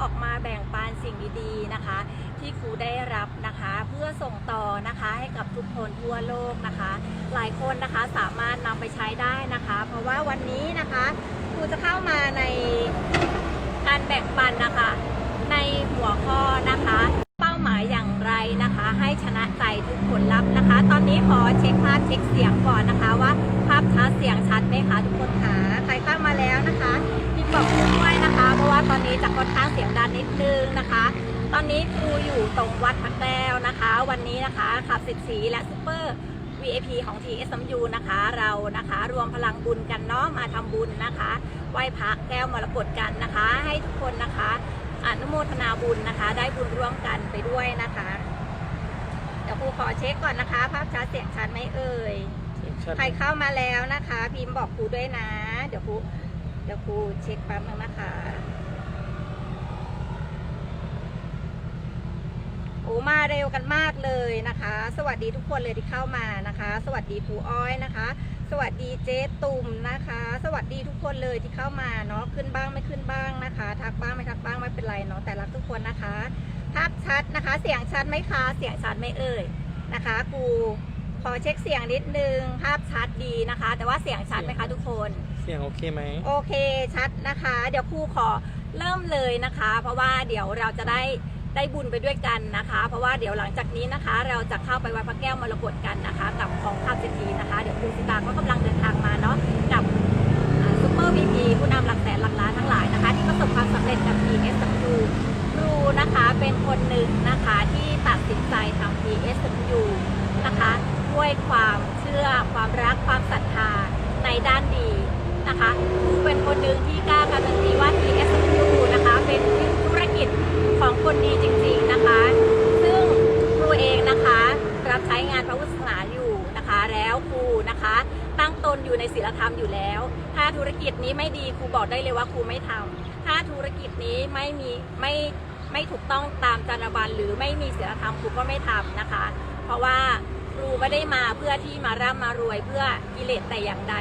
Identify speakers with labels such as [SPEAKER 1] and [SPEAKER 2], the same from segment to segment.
[SPEAKER 1] ออกมาแบ่งปันสิ่งดีๆนะคะ ที่ครูได้รับนะคะ เพื่อส่งต่อนะคะให้กับทุกคนทั่วโลกนะคะ หลายคนนะคะสามารถนำไปใช้ได้นะคะ เพราะว่าวันนี้นะคะครูจะเข้ามาในการแบ่งปันนะคะ ในหัวข้อนะคะ เป้าหมายอย่างไรนะคะ ให้ชนะใจทุกผลลัพธ์นะคะ ตอนนี้ขอเช็คภาพเช็คเสียงก่อนนะคะว่าภาพชัดเสียงชัดไหมคะทุกคนคะใครเข้ามาแล้วนะคะ พี่บอกด้วยนะคะ เพราะว่าตอนนี้จะค่อนข้างเสียงดังนิดนึงนะคะ ตอนนี้ครูอยู่ตรงวัดพระแก้วนะคะ วันนี้นะคะขับสิทธิ์สีและซูเปอร์ VIP ของ TSMU นะคะ เรานะคะรวมพลังบุญกันเนาะมาทำบุญนะคะไหว้พระแก้วมรกตกันนะคะ ให้ทุกคนนะคะอนุโมทนาบุญนะคะ ได้บุญร่วมกันไปด้วยนะคะเดี๋ยวครูขอเช็คก่อนนะคะ ภาพชัดเสียงชัดไหมเอ่ยใครเข้ามาแล้วนะคะ พิมพ์บอกครูด้วยนะ เดี๋ยวครู เดี๋ยวครูเช็คแป๊บนึงนะคะ โอ้มาเร็วกันมากเลยนะคะ สวัสดีทุกคนเลยที่เข้ามานะคะ สวัสดีครูอ้อยนะคะ สวัสดีเจ๊ตุ่มนะคะ สวัสดีทุกคนเลยที่เข้ามาเนาะขึ้นบ้างไม่ขึ้นบ้างนะคะ ทักบ้างไม่ทักบ้างไม่เป็นไรเนาะแต่รักทุกคนนะคะภาพชัดนะคะ เสียงชัดไหมคะ เสียงชัดไหมเอ่ยนะคะครูขอเช็คเสียงนิดนึงภาพชัดดีนะคะ แต่ว่าเสียงชัดไหมคะทุกคน
[SPEAKER 2] สียงโอเคไหม
[SPEAKER 1] โอเคชัดนะคะ เดี๋ยวครูขอเริ่มเลยนะคะ เพราะว่าเดี๋ยวเราจะได้ได้บุญไปด้วยกันนะคะ เพราะว่าเดี๋ยวหลังจากนี้นะคะ เราจะเข้าไปวัดพระแก้วมรกตกันนะคะ กับของข้ามเศรษฐีนะคะ เดี๋ยวครูสิตาก็กำลังเดินทางมาเนาะกับซูเปอร์วีพีผู้นำหลักแสนหลักล้านทั้งหลายนะคะ ที่ประสบความสำเร็จกับ PSW ครูนะคะเป็นคนหนึ่งนะคะที่ตัดสินใจทำ PSW นะคะด้วยความเชื่อความรักความศรัทธาในด้านดี นะคะครูเป็นคนหนึ่งที่กล้าการันตีว่า TSU นะคะ เป็นธุรกิจของคนดีจริง ๆนะคะ ซึ่งครูเองนะคะรับใช้งานพระพุทธศาสนาอยู่นะคะ แล้วครูนะคะ ตั้งตนอยู่ในศีลธรรมอยู่แล้ว ถ้าธุรกิจนี้ไม่ดีครูบอกได้เลยว่าครูไม่ทำถ้าธุรกิจนี้ไม่มีไม่ไม่ถูกต้องตามจรรยาบรรณหรือไม่มีศีลธรรมครูก็ไม่ทำนะคะ เพราะว่าครูไม่ได้มาเพื่อที่มาร่ำมารวยเพื่อกิเลสแต่อย่างใด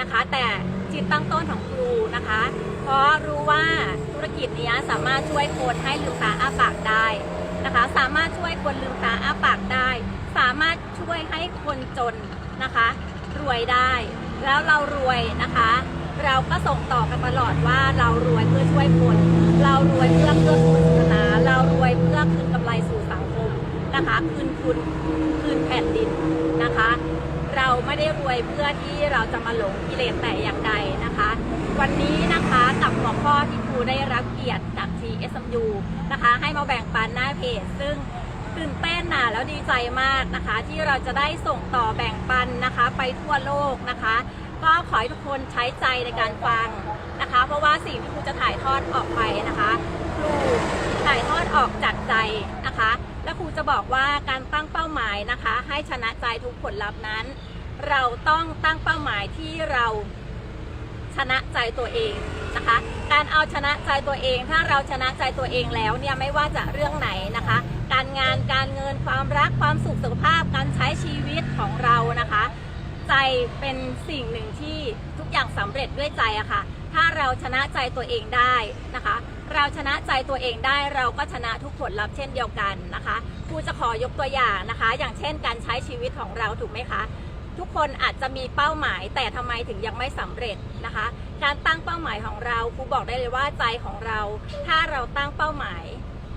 [SPEAKER 1] นะคะ แต่จิตตั้งต้นของครูนะคะ เพราะรู้ว่าธุรกิจนี้สามารถช่วยคนให้ลืมตาอ้าปากได้นะคะ สามารถช่วยคนลืมตาอ้าปากได้ สามารถช่วยให้คนจนนะคะ รวยได้ แล้วเรารวยนะคะ เราก็ส่งต่อกันตลอดว่าเรารวยเพื่อช่วยคน เรารวยเพื่อเพื่อคุณศาสนาเรารวยเพื่อคืนกำไรสู่สังคมนะคะ คืนคุณคืนแผ่นดินนะคะ เราไม่ได้รวยเพื่อที่เราจะมาหลงกิเลสแต่อย่างใดนะคะ วันนี้นะคะกับหัวข้อที่ครูได้รับเกียรติจาก TSMU นะคะ ให้มาแบ่งปันหน้าเพจ ซึ่งตื่นเต้นนะแล้วดีใจมากนะคะ ที่เราจะได้ส่งต่อแบ่งปันนะคะ ไปทั่วโลกนะคะ ก็ขอให้ทุกคนใช้ใจในการฟังนะคะ เพราะว่าสิ่งที่ครูจะถ่ายทอดออกไปนะคะครู ถ่ายทอดออกจากใจนะคะ และครูจะบอกว่าการตั้งเป้าหมายนะคะ ให้ชนะใจทุกผลลัพธ์นั้น เราต้องตั้งเป้าหมายที่เราชนะใจตัวเองนะคะ การเอาชนะใจตัวเอง ถ้าเราชนะใจตัวเองแล้วเนี่ยไม่ว่าจะเรื่องไหนนะคะ การงานการเงินความรักความสุขสุขภาพการใช้ชีวิตของเรานะคะ ใจเป็นสิ่งหนึ่งที่ทุกอย่างสำเร็จด้วยใจอะค่ะ ถ้าเราชนะใจตัวเองได้นะคะ เราชนะใจตัวเองได้เราก็ชนะทุกผลลัพธ์เช่นเดียวกันนะคะครูจะขอยกตัวอย่างนะคะ อย่างเช่น การใช้ชีวิตของเราถูกไหมคะทุกคนอาจจะมีเป้าหมายแต่ทำไมถึงยังไม่สำเร็จนะคะ การตั้งเป้าหมายของเราครูบอกได้เลยว่าใจของเรา ถ้าเราตั้งเป้าหมาย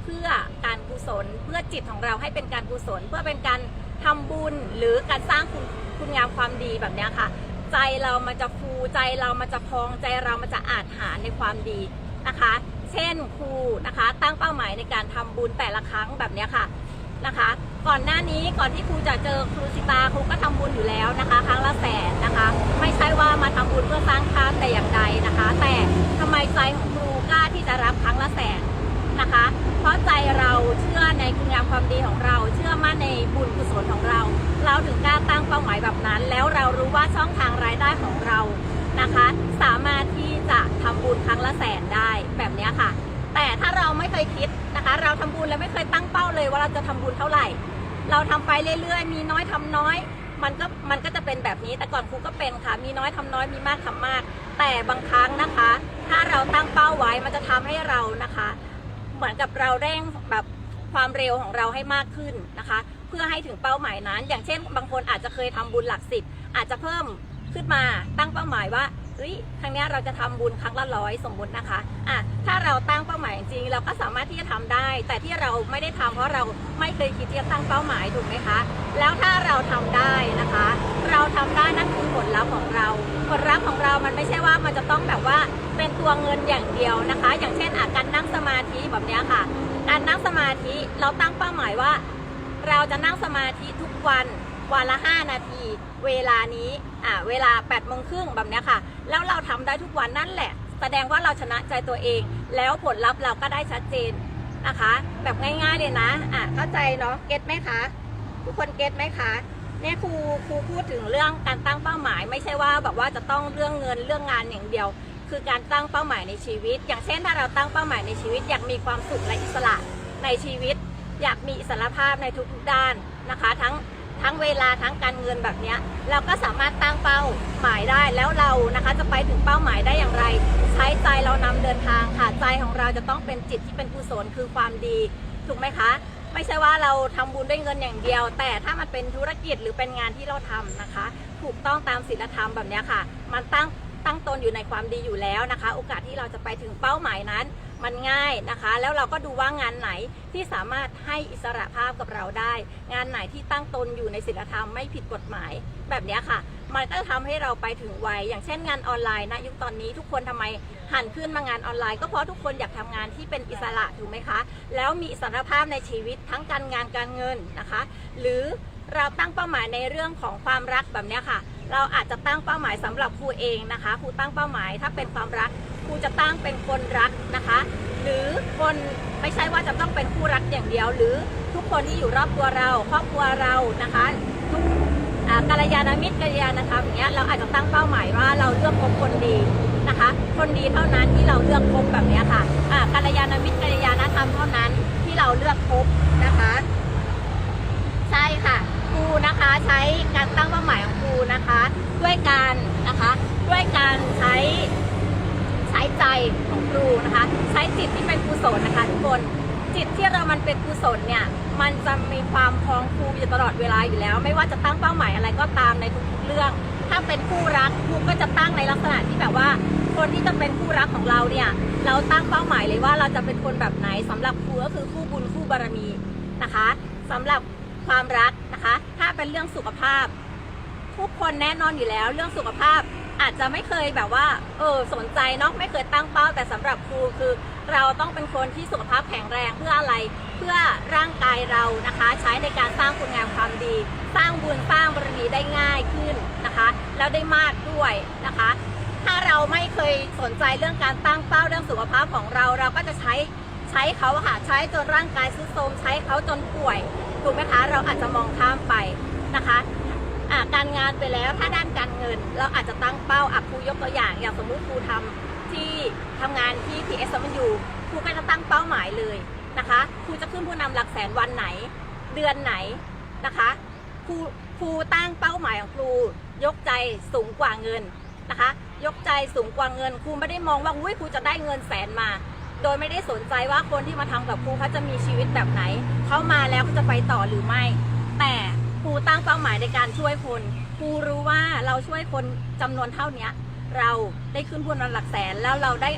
[SPEAKER 1] เพื่อการกุศล เพื่อจิตของเราให้เป็นการกุศล เพื่อเป็นการทำบุญหรือการสร้างคุณคุณงามความดีแบบนี้ค่ะ ใจเรามันจะฟูใจเรามันจะพองใจเรามันจะอาจหารในความดีนะคะ เช่นครูนะคะตั้งเป้าหมายในการทำบุญแต่ละครั้งแบบนี้ค่ะนะคะ ก่อนหน้านี้ก่อนที่ครูจะเจอครูสิตาครูก็ทำบุญอยู่แล้วนะคะ ครั้งละแสนนะคะ ไม่ใช่ว่ามาทำบุญเพื่อสร้างค่าแต่อย่างใดนะคะ แต่ทำไมใจของครูกล้าที่จะรับครั้งละแสน หมายแบบนั้น แล้วเรารู้ว่าช่องทางรายได้ของเรานะคะ สามารถที่จะทำบุญครั้งละแสนได้แบบนี้ค่ะ แต่ถ้าเราไม่เคยคิดนะคะ เราทำบุญแล้วไม่เคยตั้งเป้าเลยว่าเราจะทำบุญเท่าไหร่ เราทำไปเรื่อยๆ มีน้อยทำน้อยมันก็มันก็จะเป็นแบบนี้แต่ก่อนครูก็เป็นค่ะ มีน้อยทำน้อยมีมากทำมาก แต่บางครั้งนะคะ ถ้าเราตั้งเป้าไว้มันจะทำให้เรานะคะ เหมือนกับเราเร่งแบบความเร็วของเราให้มากขึ้นนะคะ เพื่อให้ถึงเป้าหมายนั้น อย่างเช่น บางคนอาจจะเคยทำบุญหลักสิบอาจจะเพิ่มขึ้นมาตั้งเป้าหมายว่าเฮ้ยครั้งนี้เราจะทำบุญครั้งละร้อยสมมุตินะคะอะถ้าเราตั้งเป้าหมายจริงเราก็สามารถที่จะทำได้ แต่ที่เราไม่ได้ทำเพราะเราไม่เคยคิดที่จะตั้งเป้าหมายถูกไหมคะ แล้วถ้าเราทำได้นะคะ เราทำได้นั่นคือผลลัพธ์ของเรา ผลลัพธ์ของเรามันไม่ใช่ว่ามันจะต้องแบบว่าเป็นตัวเงินอย่างเดียวนะคะ อย่างเช่นอะการนั่งสมาธิแบบนี้ค่ะ การนั่งสมาธิเราตั้งเป้าหมายว่า เราจะนั่งสมาธิทุกวันวันละ 5 นาที เวลานี้อ่าเวลา8ปดโมงครึ่งแบบเนี้ยค่ะ แล้วเราทำได้ทุกวันนั่นแหละ แสดงว่าเราชนะใจตัวเอง แล้วผลลัพธ์เราก็ได้ชัดเจนนะคะ แบบง่ายๆเลยนะอะเข้าใจเนาะเก็ตไหมคะทุกคนเก็ตไหมคะเนี่ยครูครูพูดถึงเรื่องการตั้งเป้าหมาย ไม่ใช่ว่าแบบว่าจะต้องเรื่องเงินเรื่องงานอย่างเดียว คือการตั้งเป้าหมายในชีวิต อย่างเช่นถ้าเราตั้งเป้าหมายในชีวิต อยากมีความสุขและอิสระในชีวิต อยากมีอิสรภาพในทุกๆด้านนะคะ ทั้งทั้งเวลาทั้งการเงินแบบนี้เราก็สามารถตั้งเป้าหมายได้แล้วเรานะคะจะไปถึงเป้าหมายได้อย่างไร ใช้ใจเรานำเดินทางค่ะใจของเราจะต้องเป็นจิตที่เป็นกุศลคือความดีถูกไหมคะ ไม่ใช่ว่าเราทำบุญด้วยเงินอย่างเดียว แต่ถ้ามันเป็นธุรกิจหรือเป็นงานที่เราทำนะคะ ถูกต้องตามศีลธรรมแบบนี้ค่ะ มันตั้งตั้งตนอยู่ในความดีอยู่แล้วนะคะ โอกาสที่เราจะไปถึงเป้าหมายนั้น มันง่ายนะคะ แล้วเราก็ดูว่างานไหนที่สามารถ ให้อิสระภาพกับเราได้ งานไหนที่ตั้งตนอยู่ในศีลธรรมไม่ผิดกฎหมาย แบบนี้ค่ะ มันก็จะทำให้เราไปถึงไวอย่างเช่นงานออนไลน์นะยุคตอนนี้ทุกคนทำไมหันขึ้นมางานออนไลน์ ก็เพราะทุกคนอยากทำงานที่เป็นอิสระถูกไหมคะ แล้วมีอิสรภาพในชีวิตทั้งการงานการเงินนะคะ หรือเราตั้งเป้าหมายในเรื่องของความรักแบบนี้ค่ะ เราอาจจะตั้งเป้าหมายสำหรับครูเองนะคะครูตั้งเป้าหมายถ้าเป็นความรักครูจะตั้งเป็นคนรักนะคะ หรือคนไม่ใช่ว่าจะต้องเป็นคู่รักอย่างเดียว หรือทุกคนที่อยู่รอบตัวเรา ครอบครัวเรานะคะทุกกัลยาณมิตรกัลยาณธรรมอย่างเงี้ยเราอาจจะตั้งเป้าหมายว่าเราเลือกคบคนดีนะคะ คนดีเท่านั้นที่เราเลือกคบแบบเนี้ยค่ะกัลยาณมิตรกัลยาณธรรมเท่านั้นที่เราเลือกคบนะคะ ใช่ค่ะครูนะคะใช้การตั้งเป้าหมายของครูนะคะ ด้วยการนะคะ ด้วยการใช้ ใช้ใจของครูนะคะ ใช้จิตที่เป็นกุศลนะคะทุกคนจิตที่เรามันเป็นกุศลเนี่ยมันจะมีความพองฟูอยู่ตลอดเวลาอยู่แล้ว ไม่ว่าจะตั้งเป้าหมายอะไรก็ตามในทุกๆเรื่อง ถ้าเป็นคู่รักครูก็จะตั้งในลักษณะที่แบบว่า คนที่จะเป็นคู่รักของเราเนี่ยเราตั้งเป้าหมายเลยว่าเราจะเป็นคนแบบไหนสำหรับครูก็คือคู่บุญคู่บารมีนะคะสำหรับความรักนะคะ ถ้าเป็นเรื่องสุขภาพ ทุกคนแน่นอนอยู่แล้ว เรื่องสุขภาพ อาจจะไม่เคยแบบว่าเออสนใจเนาะไม่เคยตั้งเป้า แต่สำหรับครูคือ เราต้องเป็นคนที่สุขภาพแข็งแรงเพื่ออะไร เพื่อร่างกายเรานะคะ ใช้ในการสร้างคุณงามความดี สร้างบุญสร้างบารมีได้ง่ายขึ้นนะคะ แล้วได้มากด้วยนะคะ ถ้าเราไม่เคยสนใจเรื่องการตั้งเป้าเรื่องสุขภาพของเราเราก็จะใช้ใช้เขาค่ะใช้จนร่างกายทรุดโทรมใช้เขาจนป่วยถูกไหมคะเราอาจจะมองข้ามไปนะคะ อะการงานไปแล้วถ้าด้านการเงิน เราอาจจะตั้งเป้าอะครูยกตัวอย่าง อย่างสมมุติครูทำที่ทำงานที่ PSW ครูก็จะตั้งเป้าหมายเลยนะคะครูจะขึ้นผู้นำหลักแสนวันไหน เดือนไหนนะคะครูครูตั้งเป้าหมายของครูยกใจสูงกว่าเงินนะคะ ยกใจสูงกว่าเงินครูไม่ได้มองว่าอุ้ยครูจะได้เงินแสนมา โดยไม่ได้สนใจว่าคนที่มาทำกับครูเขาจะมีชีวิตแบบไหนเขามาแล้วเขาจะไปต่อหรือไม่ แต่ ครูตั้งเป้าหมายในการช่วยคนครูรู้ว่าเราช่วยคนจำนวนเท่าเนี้ย เราได้ขึ้นพูนหลักแสนแล้วเราได้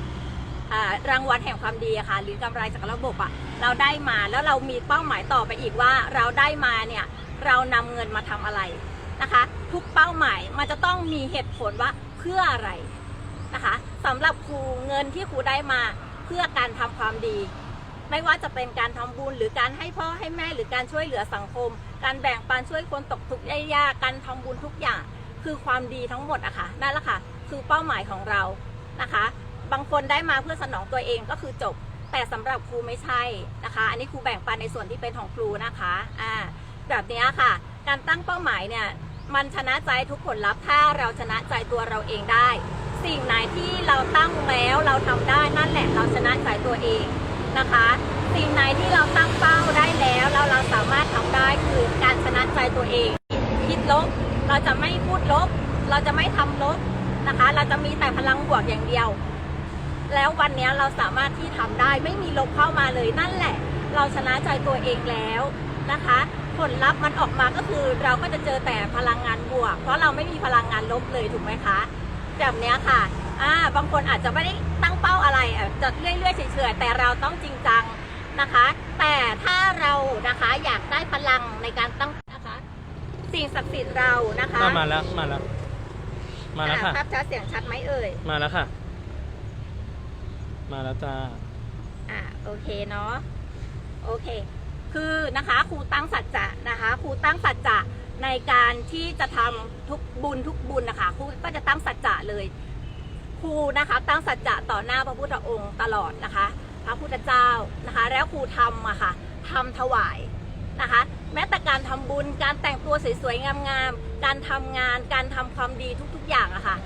[SPEAKER 1] รางวัลแห่งความดีค่ะ หรือกำไรจากระบบอะเราได้มาแล้วเรามีเป้าหมายต่อไปอีกว่าเราได้มาเนี่ยเรานำเงินมาทำอะไรนะคะ ทุกเป้าหมายมันจะต้องมีเหตุผลว่าเพื่ออะไรนะคะสำหรับครูเงินที่ครูได้มาเพื่อการทำความดี ไม่ว่าจะเป็นการทำบุญหรือการให้พ่อให้แม่หรือการช่วยเหลือสังคม การแบ่งปันช่วยคนตกทุกข์ได้ยากการทำบุญทุกอย่างคือความดีทั้งหมดอะค่ะนั่นแหละค่ะ คือเป้าหมายของเรานะคะ บางคนได้มาเพื่อสนองตัวเองก็คือจบ แต่สำหรับครูไม่ใช่นะคะ อันนี้ครูแบ่งปันในส่วนที่เป็นของครูนะคะอ่าแบบนี้ค่ะ การตั้งเป้าหมายเนี่ยมันชนะใจทุกผลลัพธ์ถ้าเราชนะใจตัวเราเองได้ สิ่งไหนที่เราตั้งแล้วเราทำได้นั่นแหละเราชนะใจตัวเองนะคะ สิ่งไหนที่เราตั้งเป้าได้แล้วเราเราสามารถทำได้คือการชนะใจตัวเอง คิดลบ เราจะไม่พูดลบ เราจะไม่ทำลบนะคะ เราจะมีแต่พลังบวกอย่างเดียว แล้ววันนี้เราสามารถที่ทำได้ไม่มีลบเข้ามาเลยนั่นแหละ เราชนะใจตัวเองแล้วนะคะ ผลลัพธ์มันออกมาก็คือเราก็จะเจอแต่พลังงานบวก เพราะเราไม่มีพลังงานลบเลยถูกไหมคะแบบนี้ค่ะอ่าบางคนอาจจะไม่ได้ตั้งเป้าอะไรจะเรื่อยๆเฉยๆแต่เราต้องจริงจัง นะคะ แต่ถ้าเรานะคะอยากได้พลังในการตั้งนะคะ สิ่งศักดิ์สิทธิ์เรานะคะ
[SPEAKER 2] มามาแล้วมาแล้ว มาแล้วค่ะ
[SPEAKER 1] อ่ภาพชัดเสียงชัดไหมเอ่ย
[SPEAKER 2] มาแล้วค่ะ มาแล้วจ้า
[SPEAKER 1] อ่าโอเคเนาะโอเค คือนะคะครูตั้งสัจจะนะคะครูตั้งสัจจะในการที่จะทำทุกบุญทุกบุญนะคะครูก็จะตั้งสัจจะเลย ครูนะคะตั้งสัจจะต่อหน้าพระพุทธองค์ตลอดนะคะ พระพุทธเจ้านะคะ แล้วครูทำอะค่ะทำถวายนะคะ แม้แต่การทำบุญการแต่งตัวสวยๆงามๆการทำงาน การทำความดีทุกๆอย่างอะค่ะ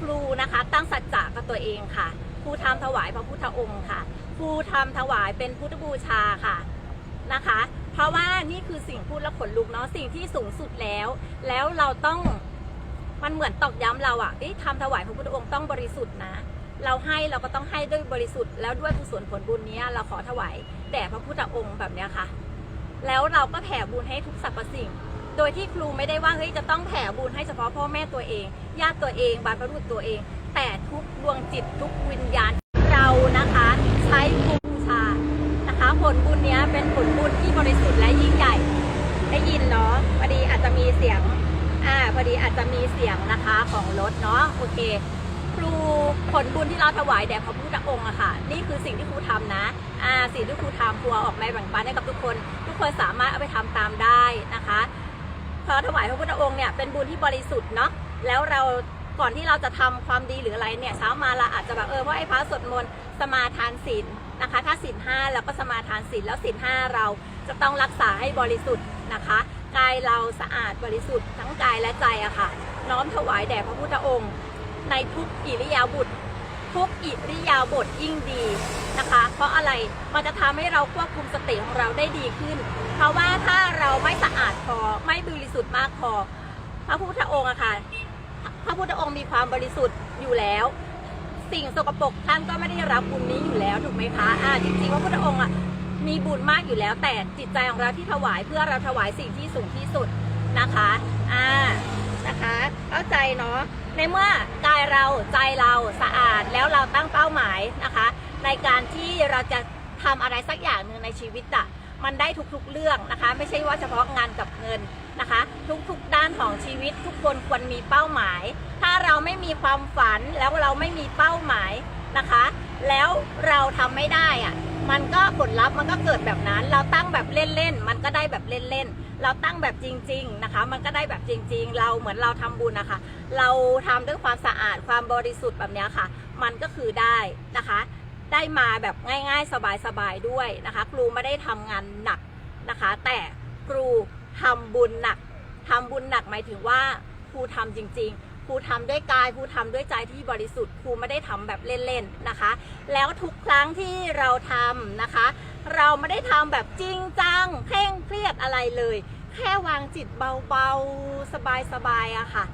[SPEAKER 1] ครูนะคะตั้งสัจจะกับตัวเองค่ะครูทำถวายพระพุทธองค์ค่ะครูทำถวายเป็นพุทธบูชาค่ะนะคะ เพราะว่านี่คือสิ่งพูดแล้วขนลุกเนาะสิ่งที่สูงสุดแล้ว แล้วเราต้องมันเหมือนตอกย้ำเราอะเอ๊ะทำถวายพระพุทธองค์ต้องบริสุทธิ์นะ เราให้เราก็ต้องให้ด้วยบริสุทธิ์แล้วด้วยกุศลผลบุญนี้เราขอถวายแด่พระพุทธองค์แบบนี้ค่ะ แล้วเราก็แผ่บุญให้ทุกสรรพสิ่ง โดยที่ครูไม่ได้ว่าเฮ้ยจะต้องแผ่บุญให้เฉพาะพ่อแม่ตัวเอง ญาติตัวเองบรรพบุรุษตัวเอง แต่ทุกดวงจิตทุกวิญญาณเรานะคะ ใช้บูชานะคะ ผลบุญนี้เป็นผลบุญที่บริสุทธิ์และยิ่งใหญ่ได้ยินเนาะพอดีอาจจะมีเสียงอ่าพอดีอาจจะมีเสียงนะคะของรถเนาะโอเค ครูผลบุญที่เราถวายแด่พระพุทธองค์อะค่ะ นี่คือสิ่งที่ครูทำนะอ่าสิ่งที่ครูทำครูเออกมาแบ่งปันให้กับทุกคน ทุกคนสามารถเอาไปทำตามได้นะคะเพราะถวายพระพุทธองค์เนี่ยเป็นบุญที่บริสุทธิ์เนาะแล้วเราก่อนที่เราจะทำความดีหรืออะไรเนี่ยเช้ามาเราอาจจะแบบเออเพราะไอ้พระสวดมนต์สมาทานศีลนะคะ ถ้าศีลห้าเราก็สมาทานศีลแล้วศีลห้าเราจะต้องรักษาให้บริสุทธิ์นะคะกายเราสะอาดบริสุทธิ์ทั้งกายและใจอะค่ะ น้อมถวายแด่พระพุทธองค์ ในทุกอิริยาบถทุกอิริยาบถยิ่งดีนะคะ เพราะอะไรมันจะทำให้เราควบคุมสติของเราได้ดีขึ้น เพราะว่าถ้าเราไม่สะอาดพอไม่บริสุทธิ์มากพอพระพุทธองค์อะค่ะพระพุทธองค์มีความบริสุทธิ์อยู่แล้ว สิ่งสกปรกท่านก็ไม่ได้รับบุญนี้อยู่แล้วถูกไหมคะอ่าจริงๆพระพุทธองค์อะมีบุญมากอยู่แล้ว แต่จิตใจของเราที่ถวายเพื่อเราถวายสิ่งที่สูงที่สุดนะคะอ่า นะคะ เข้าใจเนาะในเมื่อกายเราใจเราสะอาดแล้วเราตั้งเป้าหมายนะคะ ในการที่เราจะทำอะไรสักอย่างหนึ่งในชีวิตอะมันได้ทุกๆเรื่องนะคะ ไม่ใช่ว่าเฉพาะงานกับเงินนะคะ ทุกๆด้านของชีวิตทุกคนควรมีเป้าหมาย ถ้าเราไม่มีความฝันแล้วเราไม่มีเป้าหมายนะคะ แล้วเราทำไม่ได้อะมันก็ผลลัพธ์มันก็เกิดแบบนั้น เราตั้งแบบเล่นๆมันก็ได้แบบเล่นๆ เราตั้งแบบจริง ๆนะคะ มันก็ได้แบบจริง ๆ เราเหมือนเราทำบุญนะคะ เราทำด้วยความสะอาดความบริสุทธิ์แบบนี้ค่ะ มันก็คือได้นะคะ ได้มาแบบง่าย ๆ สบายๆด้วยนะคะ ครูไม่ได้ทำงานหนักนะคะ แต่ครูทำบุญหนักทำบุญหนักหมายถึงว่าครูทำจริง ๆครูทำด้วยกายครูทำด้วยใจที่บริสุทธิ์ครูไม่ได้ทำแบบเล่นๆนะคะ แล้วทุกครั้งที่เราทำนะคะ เราไม่ได้ทำแบบจริงจัง ยดอะไรเลย แค่วางจิตเบาๆ สบายๆอะค่ะ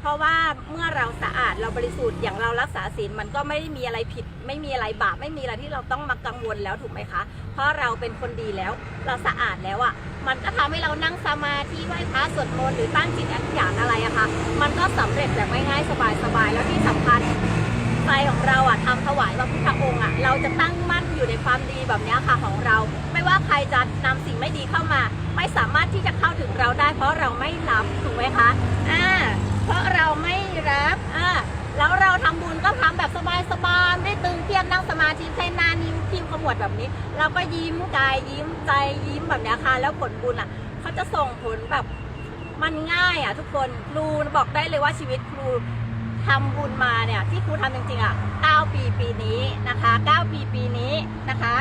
[SPEAKER 1] เพราะว่าเมื่อเราสะอาดเราบริสุทธิ์อย่างเรารักษาศีลมันก็ไม่ได้มีอะไรผิด ไม่มีอะไรบาปไม่มีอะไรที่เราต้องมากังวลแล้วถูกไหมคะ เพราะเราเป็นคนดีแล้ว เราสะอาดแล้วอะมันก็ทำให้เรานั่งสมาธิไหว้พระสวดมนต์หรือตั้งจิตอธิษฐานอะไรอะค่ะ มันก็สำเร็จแบบง่ายๆสบายๆแล้วที่สำคัญใจของเราอะทำถวายพระพุทธองค์อะเราจะตั้งมั่นอยู่ในความดีแบบนี้ค่ะของเรา ว่าใครจะนำสิ่งไม่ดีเข้ามา ไม่สามารถที่จะเข้าถึงเราได้ เพราะเราไม่รับถูกไหมคะอ่าเพราะเราไม่รับอ่าแล้วเราทำบุญก็ทำแบบสบายๆไม่ตึงเครียดนั่งสมาธิใช้หน้านิ้วคิ้วขมวดแบบนี้ เราก็ยิ้มกายยิ้มใจยิ้มแบบเนี้ยค่ะ แล้วผลบุญอะเขาจะส่งผลแบบมันง่ายอะทุกคนครูบอกได้เลยว่าชีวิตครูทำบุญมาเนี่ยที่ครูทำจริงๆอะ9ปีปีนี้นะคะ 9 ปีปีนี้นะคะ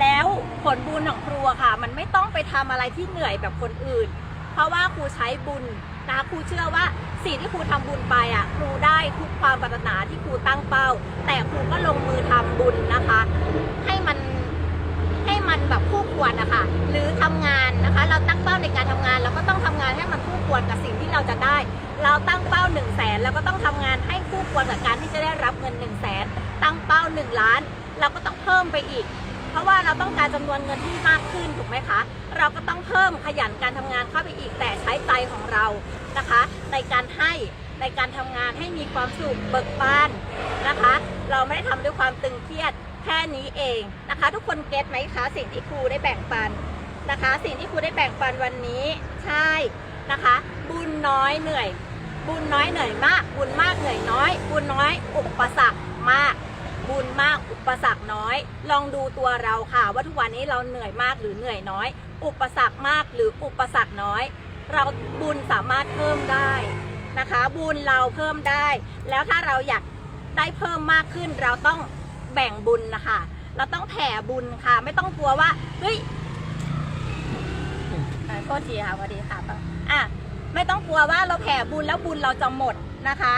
[SPEAKER 1] แล้วผลบุญของครูอะค่ะ มันไม่ต้องไปทำอะไรที่เหนื่อยแบบคนอื่น เพราะว่าครูใช้บุญนะคะครูเชื่อว่าสิ่งที่ครูทำบุญไปอะครูได้ทุกความปรารถนาที่ครูตั้งเป้า แต่ครูก็ลงมือทำบุญนะคะ ให้มันให้มันแบบคู่ควรนะคะหรือทำงานนะคะ เราตั้งเป้าในการทำงานเราก็ต้องทำงานให้มันคู่ควรกับสิ่งที่เราจะได้ เราตั้งเป้า1นึ่งแสนเราก็ต้องทำงานให้คู่ควรกับการที่จะได้รับเงิน1นึ่งแสนตั้งเป้า 1 ล้าน เราก็ต้องเพิ่มไปอีก ราะว่าเราต้องการจำนวนเงินที่มากขึ้นถูกไหมคะ เราก็ต้องเพิ่มขยันการทำงานเข้าไปอีกแต่ใช้ใจของเรานะคะ ในการให้ในการทำงานให้มีความสุขเบิกบานนะคะ เราไม่ได้ทำด้วยความตึงเครียดแค่นี้เองนะคะ ทุกคนเก็ตไหมคะสิ่งที่ครูได้แบ่งปันนะคะ สิ่งที่ครูได้แบ่งปันวันนี้ใช่นะคะ บุญน้อยเหนื่อย บุญน้อยเหนื่อยมาก บุญมากเหนื่อยน้อย บุญน้อยอุปสรรคมาก บุญมากอุปสรรคน้อย ลองดูตัวเราค่ะ ว่าทุกวันนี้เราเหนื่อยมากหรือเหนื่อยน้อย อุปสรรคมากหรืออุปสรรคน้อย เราบุญสามารถเพิ่มได้นะคะ บุญเราเพิ่มได้ แล้วถ้าเราอยากได้เพิ่มมากขึ้น เราต้องแบ่งบุญนะคะ เราต้องแผ่บุญค่ะ ไม่ต้องกลัวว่าเฮ้ยอ่าโทษทีค่ะสวัสดีค่ะอะไม่ต้องกลัวว่าเราแผ่บุญแล้วบุญเราจะหมดนะคะ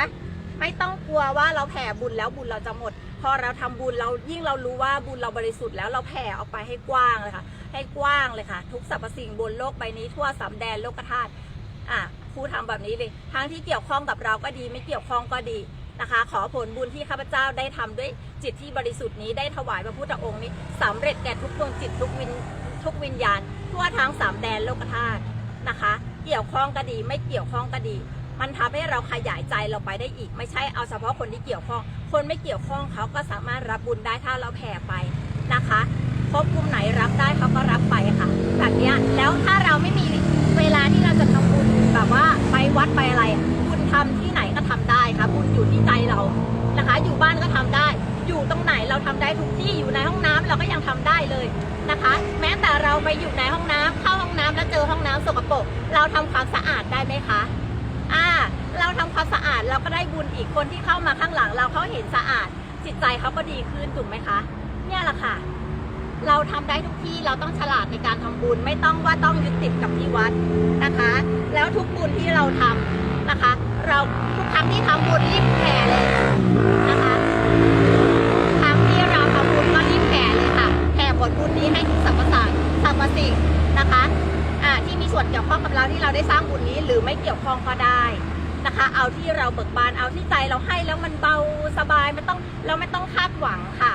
[SPEAKER 1] ไม่ต้องกลัวว่าเราแผ่บุญแล้วบุญเราจะหมด พอเราทำบุญเรายิ่งเรารู้ว่าบุญเราบริสุทธิ์แล้วเราแผ่ออกไปให้กว้างเลยค่ะ ให้กว้างเลยค่ะ ทุกสรรพสิ่งบนโลกใบนี้ทั่วสามแดนโลกธาตุอะครูทำแบบนี้เลยทั้งที่เกี่ยวข้องกับเราก็ดีไม่เกี่ยวข้องก็ดีนะคะ ขอผลบุญที่ข้าพเจ้าได้ทำด้วยจิตที่บริสุทธิ์นี้ได้ถวายพระพุทธองค์นี้สำเร็จแก่ทุกดวงจิตทุกวิญทุกวิญญาณ ทั่วทั้งสามแดนโลกธาตุนะคะ เกี่ยวข้องก็ดีไม่เกี่ยวข้องก็ดี มันทำให้เราขยายใจเราไปได้อีก ไม่ใช่เอาเฉพาะคนที่เกี่ยวข้อง คนไม่เกี่ยวข้องเขาก็สามารถรับบุญได้ถ้าเราแผ่ไปนะคะครบกลุ่มไหนรับได้เขาก็รับไปค่ะแบบนี้แล้วถ้าเราไม่มีเวลาที่เราจะทำบุญแบบว่าไปวัดไปอะไรบุญทำที่ไหนก็ทำได้ค่ะบุญอยู่ที่ใจเรานะคะ อยู่บ้านก็ทำได้ อยู่ตรงไหนเราทำได้ทุกที่อยู่ในห้องน้ำเราก็ยังทำได้เลยนะคะ แม้แต่เราไปอยู่ในห้องน้ำเข้าห้องน้ำแล้วเจอห้องน้ำสกปรกเราทำความสะอาดได้ไหมคะ เราทำความสะอาดเราก็ได้บุญอีกคนที่เข้ามาข้างหลัง เราเขาเห็นสะอาด จิตใจเขาก็ดีขึ้นถูกไหมคะ เนี่ยแหละค่ะ เราทำได้ทุกที่เราต้องฉลาดในการทำบุญ ไม่ต้องว่าต้องยึดติดกับที่วัดนะคะ แล้วทุกบุญที่เราทำนะคะ เราทุกครั้งที่ทำบุญรีบแผ่ เอาที่เราเบิกบานเอาที่ใจเราให้แล้วมันเบาสบายไม่ต้องเราไม่ต้องคาดหวังค่ะ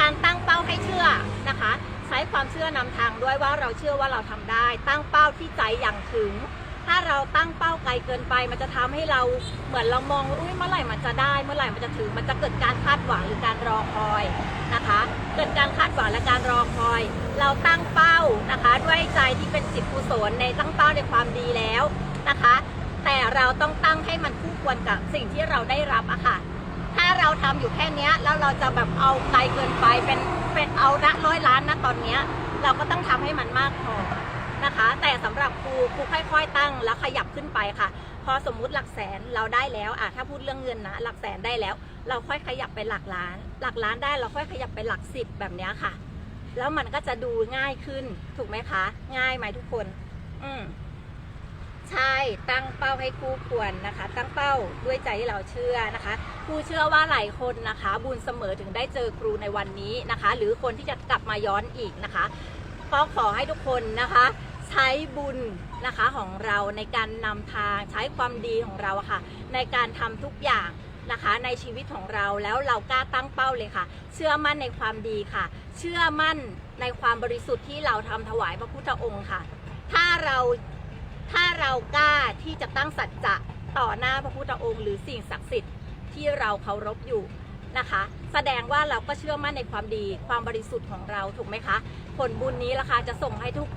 [SPEAKER 1] การตั้งเป้าให้เชื่อนะคะ ใช้ความเชื่อนำทางด้วยว่าเราเชื่อว่าเราทำได้ ตั้งเป้าที่ใจอย่างถึง ถ้าเราตั้งเป้าไกลเกินไป มันจะทำให้เราเหมือนเรามองอุ้ยเมื่อไหร่มันจะได้ เมื่อไหร่มันจะถึงมันจะเกิดการคาดหวังหรือการรอคอยนะคะ เกิดการคาดหวังและการรอคอย เราตั้งเป้านะคะ ด้วยใจที่เป็นจิตกุศลในตั้งเป้าในความดีแล้วนะคะ เราต้องตั้งให้มันคู่ควรกับสิ่งที่เราได้รับอะค่ะ ถ้าเราทำอยู่แค่เนี้ยแล้วเราจะแบบเอาไกลเกินไปเป็นเป็นเอาละร้อยล้านนะตอนเนี้ยเราก็ต้องทำให้มันมากพอนะคะ แต่สำหรับครูครูค่อย ๆ ตั้งแล้วขยับขึ้นไปค่ะ พอสมมุติหลักแสนเราได้แล้วอะถ้าพูดเรื่องเงินนะหลักแสนได้แล้ว เราค่อยขยับไปหลักล้าน หลักล้านได้เราค่อยขยับไปหลักสิบแบบเนี้ยค่ะ แล้วมันก็จะดูง่ายขึ้นถูกไหมคะ ง่ายไหมทุกคน อืม ใช่ตั้งเป้าให้คู่ควรนะคะ ตั้งเป้าด้วยใจที่เราเชื่อนะคะครูเชื่อว่าหลายคนนะคะ บุญเสมอถึงได้เจอครูในวันนี้นะคะ หรือคนที่จะกลับมาย้อนอีกนะคะก็ขอให้ทุกคนนะคะ ใช้บุญนะคะของเราในการนำทางใช้ความดีของเราค่ะ ในการทำทุกอย่างนะคะในชีวิตของเราแล้วเรากล้าตั้งเป้าเลยค่ะ เชื่อมั่นในความดีค่ะ เชื่อมั่นในความบริสุทธิ์ที่เราทำถวายพระพุทธองค์ค่ะ ถ้าเรา ถ้าเรากล้าที่จะตั้งสัจจะต่อหน้าพระพุทธองค์ หรือสิ่งศักดิ์สิทธิ์ที่เราเคารพอยู่นะคะ แสดงว่าเราก็เชื่อมั่นในความดีความบริสุทธิ์ของเราถูกไหมคะ ผลบุญนี้ล่ะค่ะจะส่งให้ทุก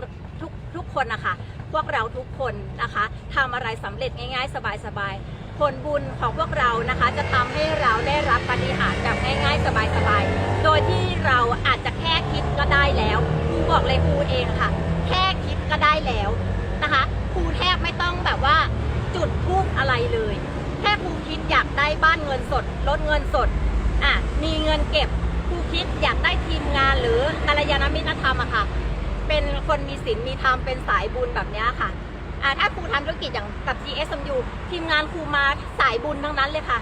[SPEAKER 1] ทุกทุกคนนะคะพวกเราทุกคนนะคะทำอะไรสำเร็จง่าย ๆ สบายๆ ผลบุญของพวกเรานะคะ จะทำให้เราได้รับปฏิหารย์แบบง่ายๆ สบายๆ โดยที่เราอาจจะแค่คิดก็ได้แล้วครูบอกเลยครูเองค่ะ แค่คิดก็ได้แล้ว ครูแทบไม่ต้องแบบว่า จุดทูบอะไรเลย แค่ครูคิดอยากได้บ้านเงินสดลดเงินสดอะมีเงินเก็บครูคิดอยากได้ทีมงานหรือกัลยาณมิตรธรรมอะค่ะ เป็นคนมีศีลมีธรรมเป็นสายบุญแบบเนี้ยค่ะอ่าถ้าครูทำธุรกิจอย่างกับ GSMU ทีมงานครูมาสายบุญทั้งนั้นเลยค่ะ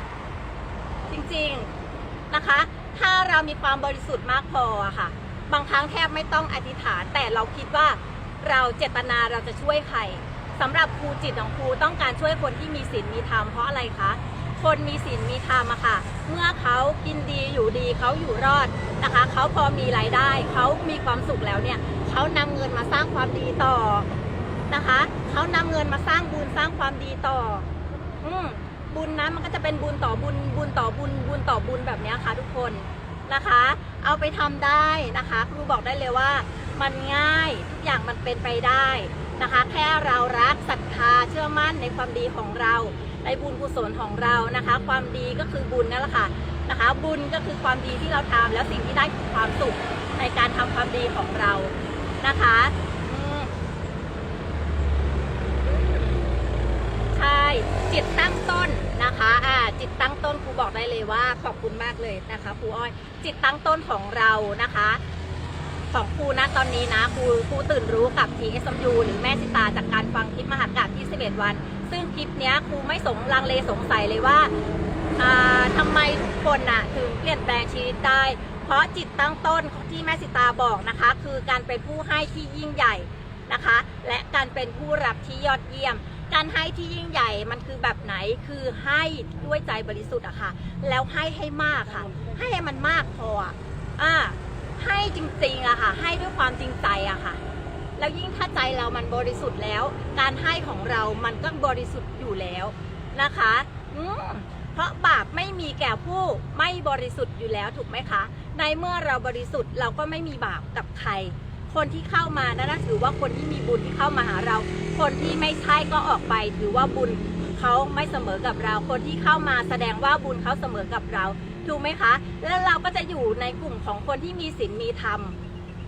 [SPEAKER 1] จริงๆนะคะ ถ้าเรามีความบริสุทธิ์มากพออะค่ะ บางครั้งแทบไม่ต้องอธิษฐาน แต่เราคิดว่าเราเจตนาเราจะช่วยใคร สำหรับครูจิตของครูต้องการช่วยคนที่มีศีลมีธรรมเพราะอะไรคะคนมีศีลมีธรรมอะค่ะ เมื่อเขากินดีอยู่ดีเขาอยู่รอดนะคะเขาพอมีรายได้เขามีความสุขแล้วเนี่ยเขานำเงินมาสร้างความดีต่อนะคะเขานำเงินมาสร้างบุญสร้างความดีต่อ อืบุญนะมันก็จะเป็นบุญต่อบุญบุญต่อบุญบุญต่อบุญแบบนี้ค่ะทุกคนนะคะ เอาไปทำได้นะคะ ครูบอกได้เลยว่า มันง่ายทุกอย่างมันเป็นไปได้ นะคะ แค่เรารักศรัทธาเชื่อมั่นในความดีของเรา ในบุญกุศลของเรานะคะ ความดีก็คือบุญนั่นแหละค่ะนะคะ บุญก็คือความดีที่เราทำแล้วสิ่งที่ได้คือความสุขในการทำความดีของเรานะคะใช่จิตตั้งต้นนะคะอ่าจิตตั้งต้นครูบอกได้เลยว่าขอบคุณมากเลยนะคะครูอ้อย จิตตั้งต้นของเรานะคะ ของครูนะตอนนี้นะครูครูตื่นรู้กับ TSMU หรือแม่สิตาจากการฟังคลิปมหากาศที่ 11 วัน ซึ่งคลิปเนี้ยครูไม่สงลังเลสงสัยเลยว่าอ่าทำไมทุกคนน่ะถึงเปลี่ยนแปลงชีวิตได้ เพราะจิตตั้งต้นที่แม่สิตาบอกนะคะ คือการเป็นผู้ให้ที่ยิ่งใหญ่นะคะ และการเป็นผู้รับที่ยอดเยี่ยม การให้ที่ยิ่งใหญ่มันคือแบบไหนคือให้ด้วยใจบริสุทธิ์อะค่ะ แล้วให้ให้มากค่ะ ให้ให้มันมากพออ่า ให้จริงๆอะค่ะ ให้ด้วยความจริงใจอะค่ะ แล้วยิ่งถ้าใจเรามันบริสุทธิ์แล้ว การให้ของเรามันก็บริสุทธิ์อยู่แล้วนะคะอืมเพราะบาปไม่มีแก่ผู้ไม่บริสุทธิ์อยู่แล้วถูกไหมคะ ในเมื่อเราบริสุทธิ์เราก็ไม่มีบาปกับใคร คนที่เข้ามานั่นนะถือว่าคนที่มีบุญที่เข้ามาหาเรา คนที่ไม่ใช่ก็ออกไป ถือว่าบุญเขาไม่เสมอกับเรา คนที่เข้ามาแสดงว่าบุญเขาเสมอกับเรา ถูกไหมคะ แล้วเราก็จะอยู่ในกลุ่มของคนที่มีศีลมีธรรม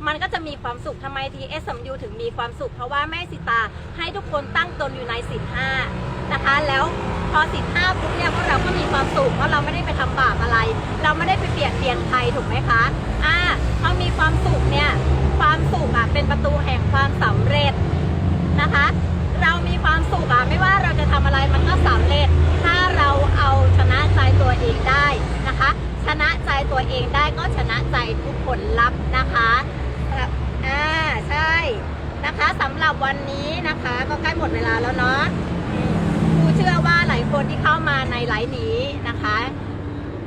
[SPEAKER 1] มันก็จะมีความสุขทำไมทีเอสมยูถึงมีความสุข เพราะว่าแม่สิตาให้ทุกคนตั้งตนอยู่ในศีลห้านะคะ แล้วพอศีลห้าปุ๊บเนี่ยพวกเราก็มีความสุขเพราะเราไม่ได้ไปทำบาปอะไร เราไม่ได้ไปเบียดเบียนใครถูกไหมคะ อ่าพอมีความสุขเนี่ย ความสุขอะเป็นประตูแห่งความสำเร็จนะคะ เรามีความสุขอะไม่ว่าเราจะทำอะไรมันก็สำเร็จ ถ้าเราเอาชนะใจตัวเองได้ นะคะ ชนะใจตัวเองได้ก็ชนะใจทุกผลลัพธ์นะคะครับอ่าใช่นะคะสำหรับวันนี้นะคะก็ใกล้หมดเวลาแล้วเนาะครูเชื่อว่าหลายคนที่เข้ามาในไลฟ์นี้นะคะ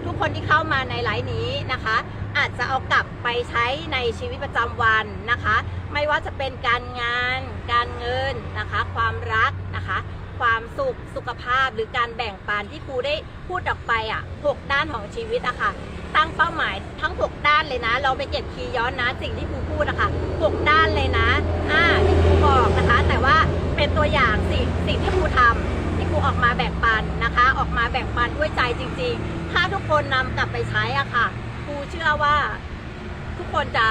[SPEAKER 1] ทุกคนที่เข้ามาในไลฟ์นี้นะคะ อาจจะเอากลับไปใช้ในชีวิตประจำวันนะคะ ไม่ว่าจะเป็นการงาน การเงินนะคะ ความรักนะคะ ความสุขสุขภาพหรือการแบ่งปันที่ครูได้พูดออกไปอะหกด้านของชีวิตอะค่ะ ตั้งเป้าหมายทั้ง 6 ด้านเลยนะ เราไปเก็บคีย์ย้อนนะ สิ่งที่ครูพูดอะค่ะ6ด้านเลยนะอ่าที่ครูบอกนะคะ แต่ว่าเป็นตัวอย่างสิ่งสิ่งที่ครูทำที่ครูออกมาแบ่งปันนะคะ ออกมาแบ่งปันด้วยใจจริง ๆ ถ้าทุกคนนำกลับไปใช้อะค่ะครูเชื่อว่าทุกคนจะ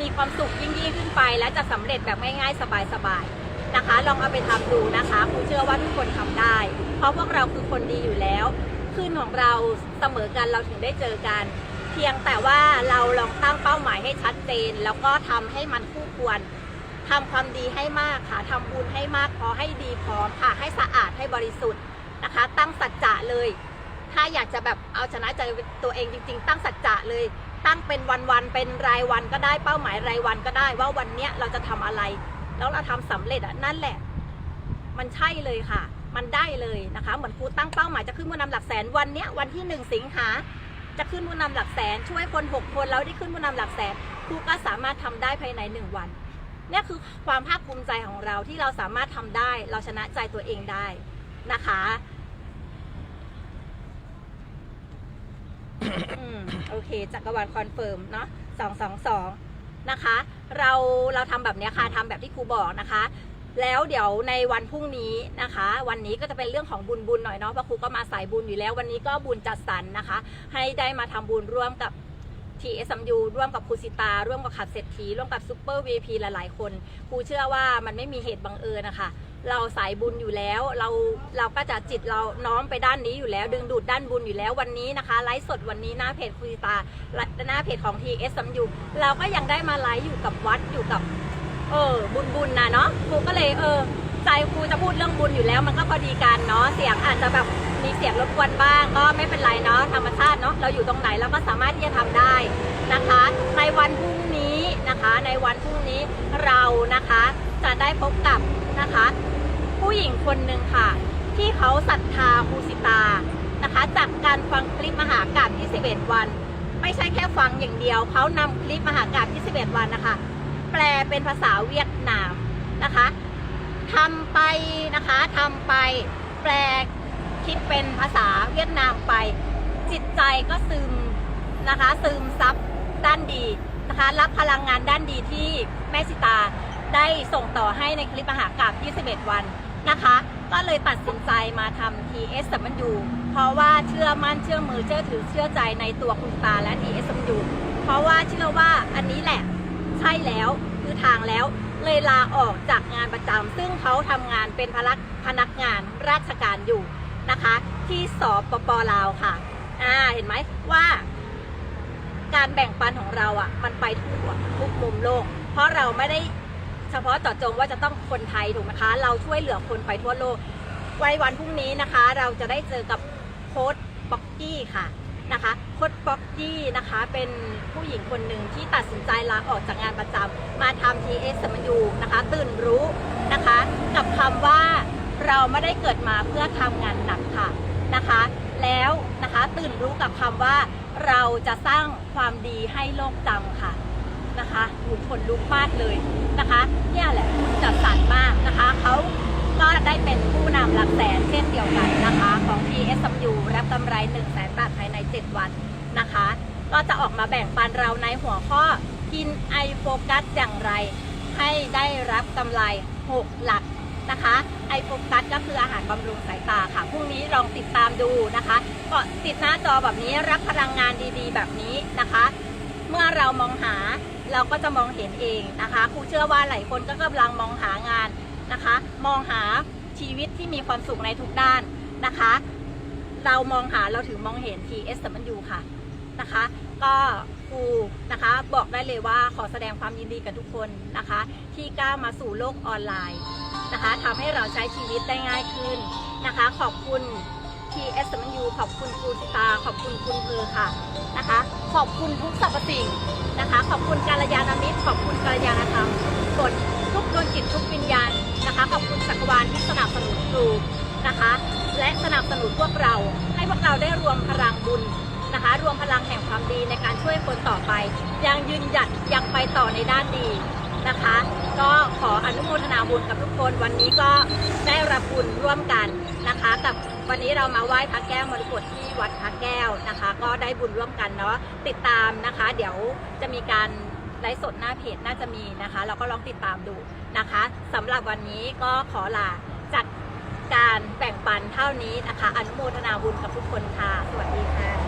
[SPEAKER 1] มีความสุขยิ่งยิ่งขึ้นไป และจะสำเร็จแบบง่ายๆ สบายๆนะคะ ลองเอาไปทำดูนะคะครูเชื่อว่าทุกคนทำได้ ราะพวกเราคือคนดีอยู่แล้ว คืนของเราเสมอกันเราถึงได้เจอกัน เพียงแต่ว่าเราลองตั้งเป้าหมายให้ชัดเจน แล้วก็ทำให้มันคู่ควรทำความดีให้มากค่ะทำบุญให้มากพอให้ดีพร้อมค่ะ ให้สะอาดให้บริสุทธิ์นะคะ ตั้งสัจจะเลย ถ้าอยากจะแบบเอาชนะใจตัวเองจริง ๆ ตั้งสัจจะเลย ตั้งเป็นวันๆเป็นรายวันก็ได้เป้าหมายรายวันก็ได้ ว่าวันเนี้ยเราจะทำอะไร แล้วเราทำสำเร็จอะนั่นแหละ มันใช่เลยค่ะ มันได้เลยนะคะเหมือนครูตั้งเป้าหมายจะขึ้นผู้นำหลักแสนวันเนี้ยวันที่หนึ่งสิงหาจะขึ้นผู้นำหลักแสน ช่วยคนหกคนแล้วได้ขึ้นผู้นำหลักแสนครูก็สามารถทำได้ภายในหนึ่งวันเนี่ยคือความภาคภูมิใจของเราที่เราสามารถทำได้ เราชนะใจตัวเองได้นะคะอืมโอเคจักรวาลคอนเฟิร์มเนาะสองสองสองนะคะ เราเราทำแบบเนี้ยค่ะทำแบบที่ครูบอกนะคะ แล้วเดี๋ยวในวันพรุ่งนี้นะคะ วันนี้ก็จะเป็นเรื่องของบุญบุญหน่อยเนาะเพราะครูก็มาสายบุญอยู่แล้ว วันนี้ก็บุญจัดสรรนะคะ ให้ได้มาทำบุญร่วมกับ TSMU ร่วมกับครูสิตา ร่วมกับขับเศรษฐีร่วมกับซูเปอร์ VP หลาย ๆ คนครูเชื่อว่ามันไม่มีเหตุบังเอิญนะคะเราสายบุญอยู่แล้วเราเราก็จะจิตเราน้อมไปด้านนี้อยู่แล้ว ดึงดูดด้านบุญอยู่แล้ววันนี้นะคะไลฟ์สดวันนี้หน้าเพจครูสิตาหน้าเพจของ TSMU เราก็ยังได้มาไลฟ์อยู่กับวัดอยู่กับ เออบุญบุญนะเนาะครูก็เลยเออใจครูจะพูดเรื่องบุญอยู่แล้ว มันก็พอดีกันเนาะเสียงอาจจะแบบมีเสียงรบกวนบ้าง ก็ไม่เป็นไรเนาะธรรมชาติเนาะเราอยู่ตรงไหนเราก็สามารถที่จะทำได้นะคะ ในวันพรุ่งนี้นะคะ ในวันพรุ่งนี้เรานะคะจะได้พบกับนะคะ ผู้หญิงคนหนึ่งค่ะ ที่เขาศรัทธาครูสิตานะคะ จากการฟังคลิปมหากาบ21วัน ไม่ใช่แค่ฟังอย่างเดียว เขานำคลิปมหากาบ21วันนะคะ แปลเป็นภาษาเวียดนามนะคะทำไปนะคะทำไปแปลคิดเป็นภาษาเวียดนามไป จิตใจก็ซึมนะคะ ซึมซับด้านดีนะคะ รับพลังงานด้านดีที่แม่สิตาได้ส่งต่อให้ในคลิปมหากาบ21 วันนะคะ ก็เลยตัดสินใจมาทำ TS สมันยูเพราะว่าเชื่อมั่นเชื่อมือเชื่อถือเชื่อใจในตัวคุณตาและ TS สมันยูเพราะว่าเชื่อว่าอันนี้แหละ ใช่แล้วคือทางแล้ว เลยลาออกจากงานประจำซึ่งเขาทำงานเป็นพนักพนักงานราชการอยู่นะคะ ที่สอบปปลาวค่ะอ่าเห็นไหมว่าการแบ่งปันของเราอะ มันไปทั่วทุกมุมโลก เพราะเราไม่ได้เฉพาะเจาะจงว่าจะต้องคนไทยถูกไหมคะ เราช่วยเหลือคนไปทั่วโลก ไว้วันพรุ่งนี้นะคะ เราจะได้เจอกับโค้ดบ็อกกี้ค่ะ นะคะโคดบ็อกกี้นะคะเป็นผู้หญิงคนหนึ่งที่ตัดสินใจลาออกจากงานประจำมาทำ TS สมยูนะคะ ตื่นรู้นะคะ กับคำว่าเราไม่ได้เกิดมาเพื่อทำงานหนักค่ะนะคะ แล้วนะคะตื่นรู้กับคำว่า เราจะสร้างความดีให้โลกจำค่ะนะคะหูขนลุกมากเลยนะคะเนี่ยแหละคุณจัดสรรมากนะคะเขา ก็ได้เป็นผู้นำหลักแสนเช่นเดียวกันนะคะของ PSMU รับกำไร1 0 0 0 0แสนบาทภายใน 7 วันนะคะ ก็จะออกมาแบ่งปันเราในหัวข้อกินไอโฟกัสอย่างไร ให้ได้รับกำไร 6 หลักนะคะไอโฟกัสก็คืออาหารบำรุงสายตาค่ะพรุ่งนี้ลองติดตามดูนะคะก็ติดหน้าจอแบบนี้รับพลังงานดีๆ แบบนี้นะคะ เมื่อเรามองหาเราก็จะมองเห็นเองนะคะครูเชื่อว่าหลายคนก็กำลังมองหางาน นะคะ มองหาชีวิตที่มีความสุขในทุกด้านนะคะ เรามองหาเราถึงมองเห็น T S M U ค่ะนะคะ ก็ครูนะคะบอกได้เลยว่าขอแสดงความยินดีกับทุกคนนะคะ ที่ก้าวมาสู่โลกออนไลน์นะคะทำให้เราใช้ชีวิตได้ง่ายขึ้นนะคะ ขอบคุณ TS สมันยูขอบคุณครูสิตา ขอบคุณคุณเพอค่ะนะคะ ขอบคุณทุกสรรพสิ่งนะคะ ขอบคุณกาลยานามิตร ขอบคุณกาลยานธรรมกดทุกดวงจิตทุกวิญญาณนะคะ ขอบคุณจักรวาลที่สนับสนุนครูนะคะ และสนับสนุนพวกเรา ให้พวกเราได้รวมพลังบุญนะคะ รวมพลังแห่งความดีในการช่วยคนต่อไป ยังยืนหยัดยังไปต่อในด้านดีนะคะ ก็ขออนุโมทนาบุญกับทุกคนวันนี้ก็ได้รับบุญร่วมกันนะคะกับ วันนี้เรามาไหว้พระแก้วมรกตที่วัดพระแก้วนะคะ ก็ได้บุญร่วมกันเนาะติดตามนะคะ เดี๋ยวจะมีการไลฟ์สดหน้าเพจน่าจะมีนะคะ เราก็ลองติดตามดูนะคะสำหรับวันนี้ก็ขอลาจากการแบ่งปันเท่านี้นะคะ อนุโมทนาบุญกับทุกคนค่ะ สวัสดีค่ะ